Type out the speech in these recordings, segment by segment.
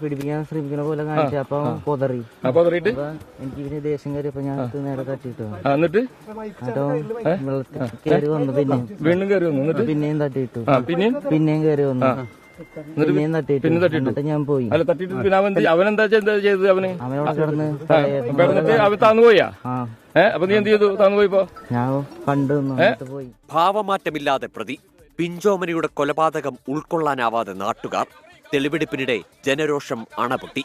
പിടിപ്പിക്കാൻ ശ്രമിക്കുന്ന പോലെ കാണിച്ചു അപ്പൊ അവൻ പൊതറി. അപ്പൊ എനിക്ക് ഇതിന് ദേഷ്യം കയറിയപ്പോ ഞാൻ നേരെ തട്ടിട്ടു എന്നിട്ട്? കയറി വന്നു പിന്നെ വീണ്ടും കയറി വന്നു പിന്നെയും തട്ടിയിട്ടു. ആ പിന്നെയും? പിന്നെയും കയറി വന്നു. പിന്നെ തട്ടിട്ട് ഞാൻ പോയി. അല്ല തട്ടിട്ട് പിന്നെ അവൻ അവൻ എന്താ ചെയ്തത് അവന്? അവൻ താന്നു പോയാ? അപ്പൊ നീ എന്ത് ചെയ്തു? താന്നു പോയിപ്പോ ഞാൻ കണ്ടു പോയി. ഭാവമാറ്റമില്ലാതെ പ്രതി പിഞ്ചോമനയുടെ കൊലപാതകം ഉൾക്കൊള്ളാനാവാതെ നാട്ടുകാർ തെളിവെടുപ്പിനിടെ ജനരോഷം അണപൊട്ടി.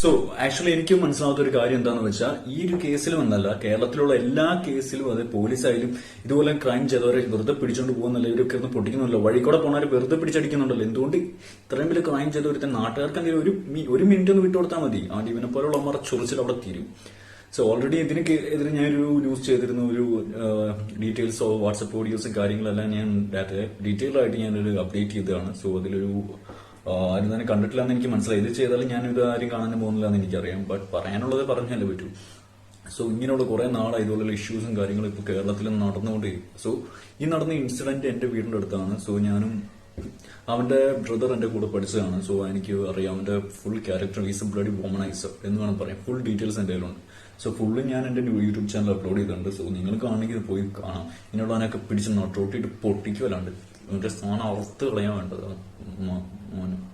സോ ആക്ച്വലി എനിക്ക് മനസ്സിലാവാത്ത ഒരു കാര്യം എന്താണെന്ന് വെച്ചാൽ ഈ ഒരു കേസിലും എന്നല്ല കേരളത്തിലുള്ള എല്ലാ കേസിലും അത് പോലീസായാലും ഇതുപോലെ ക്രൈം ചെയ്തവരെ വെറുതെ പിടിച്ചോണ്ട് പോകുന്നല്ലോ ഇവരൊക്കെ ഒന്ന് പൊട്ടിക്കുന്നുണ്ടല്ലോ. വഴി കൂടെ പോണവരെ വെറുതെ പിടിച്ചടിക്കുന്നുണ്ടല്ലോ. എന്തുകൊണ്ട് ഇത്രയും വലിയ ക്രൈം ചെയ്തവരുത്തെ നാട്ടുകാർക്ക് എന്തെങ്കിലും ഒരു ഒരു മിനിറ്റ് ഒന്ന് വിട്ടു വിട്ടുകൊടുത്താൽ മതി. ആ ഇവനെ പോലുള്ള ചൊറിച്ചിൽ അവിടെ തീരും. സോ ഓൾറെഡി ഇതിന് എതിരെ ഞാനൊരു ന്യൂസ് ചെയ്തിരുന്നു. ഒരു ഡീറ്റെയിൽസോ വാട്സപ്പ് ഓഡിയോസും കാര്യങ്ങളെല്ലാം ഞാൻ ഡീറ്റെയിൽ ആയിട്ട് ഞാനൊരു അപ്ഡേറ്റ് ചെയ്തതാണ്. സോ അതിലൊരു ആരും തന്നെ കണ്ടിട്ടില്ല എന്ന് എനിക്ക് മനസ്സിലായി. ഇത് ചെയ്താലും ഞാൻ ഇത് ആരും കാണാൻ പോകുന്നില്ല എന്ന് എനിക്കറിയാം. ബട്ട് പറയാനുള്ളത് പറഞ്ഞാലേ പറ്റൂ. സോ ഇങ്ങനെയുള്ള കുറെ നാളായി ഇതുപോലുള്ള ഇഷ്യൂസും കാര്യങ്ങളും ഇപ്പൊ കേരളത്തിൽ നടന്നുകൊണ്ടിരിക്കും സോ ഈ നടന്ന ഇൻസിഡന്റ് എന്റെ വീടിന്റെ അടുത്താണ്. സോ ഞാനും അവന്റെ ബ്രദർ എന്റെ കൂടെ പഠിച്ചതാണ്. സോ എനിക്ക് അറിയാം. അവന്റെ full character is bloody womaniser എന്ന് വേണം പറയാം ഫുൾ ഡീറ്റെയിൽസ് എന്റെ കയ്യിലുണ്ട്. സോ ഫുള്ള് ഞാൻ എന്റെ യൂട്യൂബ് ചാനൽ അപ്ലോഡ് ചെയ്തിട്ടുണ്ട്. സോ നിങ്ങൾ കാണണമെങ്കിൽ പോയി കാണാം. ഇങ്ങനെയുള്ള അതിനൊക്കെ പിടിച്ച് നട്ടോട്ടിട്ട് പൊട്ടിക്കുമല്ലാണ്ട് ഇവന്റെ സ്ഥാനം അറുത്ത് കളയാൻ വേണ്ടത് മോനെ.